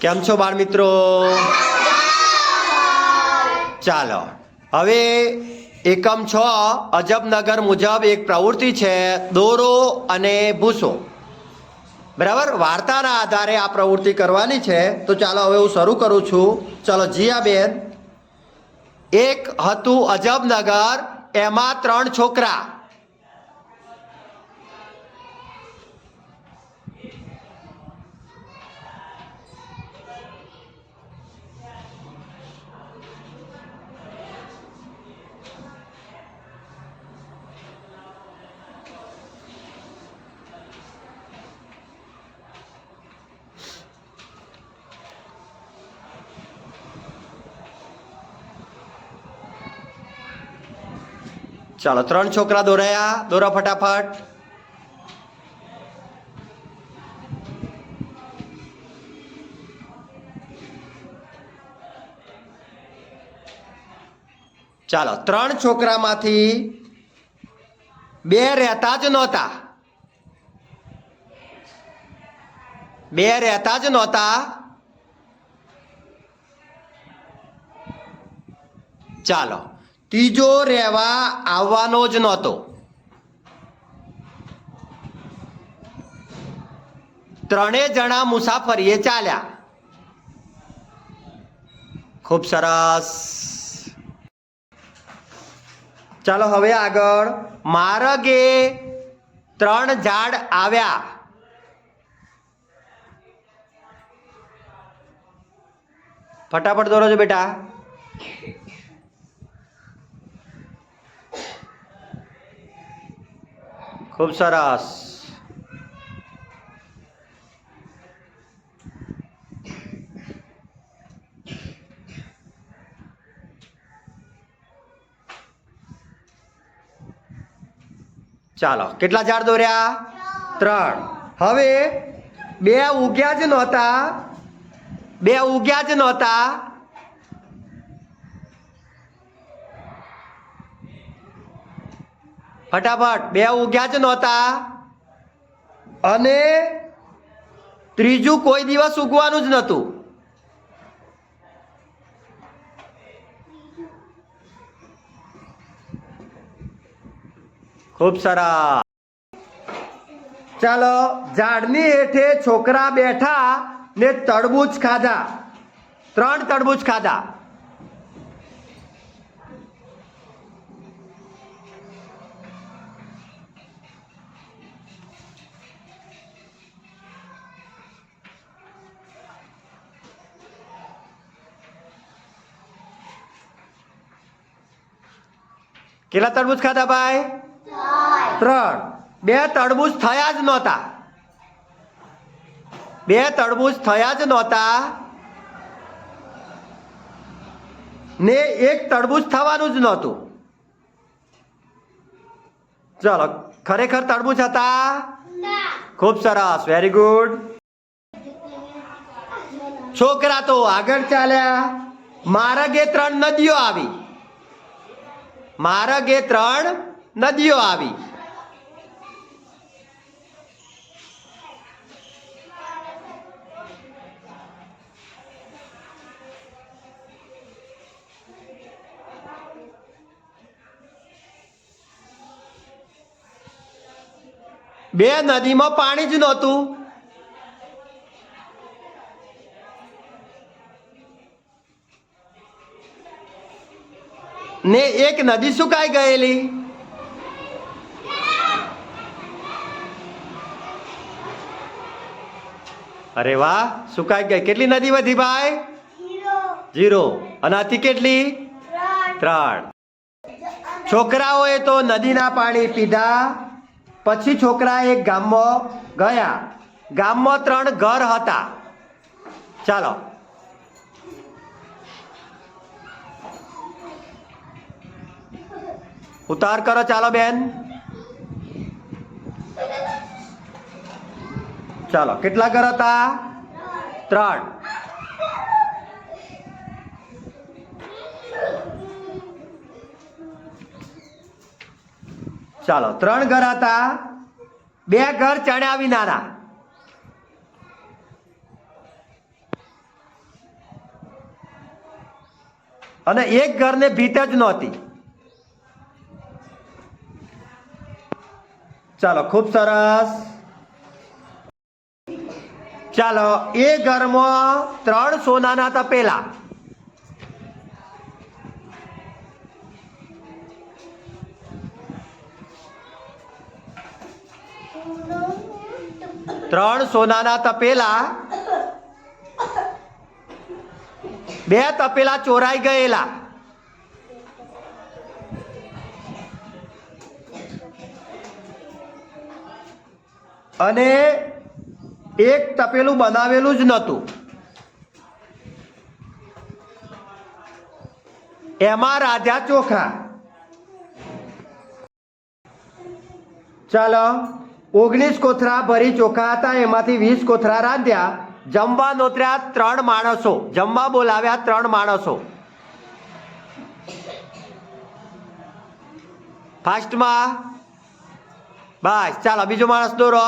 કેમ છો બાળ મિત્રો? ચાલો. હવે એકમ છ, અજબનગર મુજબ એક પ્રવૃત્તિ છે, દોરો અને ભૂસો. બરાબર? વાર્તાના આધારે આ પ્રવૃત્તિ કરવાની છે. તો ચાલો હવે હું શરૂ કરું છું. ચાલો, જીયાબેન. એક હતું અજબનગર, એમાં ત્રણ છોકરા. ચાલો ત્રણ છોકરા દોરાયા દોરા ફટાફટ ચાલો ત્રણ છોકરામાંથી બે રહેતા જ નહોતા. બે રહેતા જ નહોતા. ચાલો ત્રીજો રહેવા આવવાનો જ નહોતો. ત્રણેય જણા મુસાફરીએ ચાલ્યા. ખૂબ સરસ. ચાલો હવે આગળ માર્ગે ત્રણ ઝાડ આવ્યા. ફટાફટ દોરો છો બેટા. ખૂબ સરસ. ચાલો, કેટલા ઝાડ દોર્યા? ત્રણ. હવે બે ઉગ્યા જ નહોતા. બે ઉગ્યા જ નહોતા. ફટાફટ, બે ઉગ્યા જ નહોતા. અને ત્રીજું કોઈ દિવસ ઉગવાનું જ નહોતું. ખૂબ સરસ. ચાલો, ઝાડની હેઠે છોકરા બેઠા ને તરબૂચ ખાધા. ત્રણ તરબૂચ ખાધા. કેટલા તરબૂચ ખાધા ભાઈ? ત્રણ. બે તરબૂચ થયા જ નહોતા. બે તરબૂચ થયા જ નહોતા. ને એક તરબૂચ થવાનું જ નહોતું. ચલો, ખરેખર તરબૂચ હતા? ખૂબ સરસ વેરી ગુડ છોકરા તો આગળ ચાલ્યા. માર્ગે ત્રણ નદીઓ આવી. માર્ગે ત્રણ નદીઓ આવી. બે નદીમાં પાણી જ નહોતું. ને એક નદી સુકાઈ ગયેલી. અરે વાહ, સુકાઈ ગઈ. કેટલી નદી વધી ભાઈ? જીરો અને હતી કેટલી? ત્રણ. છોકરાઓએ તો નદીના પાણી પીધા. પછી છોકરા એક ગામમાં ગયા. ગામમાં ત્રણ ઘર હતા. ચાલો. ઉતાર કરો, ચાલો બેન. ચાલો, કેટલા ઘર હતા? ત્રણ. ચાલો, ત્રણ ઘર હતા. બે ઘર ચણ્યા વિનાના. અને એક ઘરને ભીત જ નહોતી. ચાલો ખૂબ સરસ ચાલો એ ઘરમાં ત્રણ સોનાના તપેલા ત્રણ સોનાના તપેલા બે તપેલા ચોરાઈ ગયેલા અને એક તપેલું બનાવેલું જ નહોતું. એમાં રાજા ચોખા. ચાલો, ઓગણીસ કોથરા ભરી ચોખા હતા, એમાંથી વીસ કોથરા રાંધ્યા. જમવા નોતર્યા ત્રણ માણસો. જમવા બોલાવ્યા ત્રણ માણસો. ફાસ્ટમાં બસ ચાલો બીજો માણસ દોરો.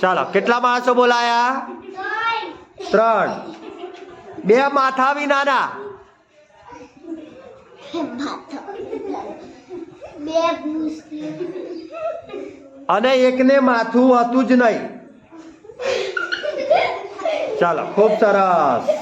ચાલો કેટલા માણસો બોલાયા? ત્રણ. બે માથા વિનાના અને એકને માથું હતું જ નહીં. ચાલો. ખૂબ સરસ.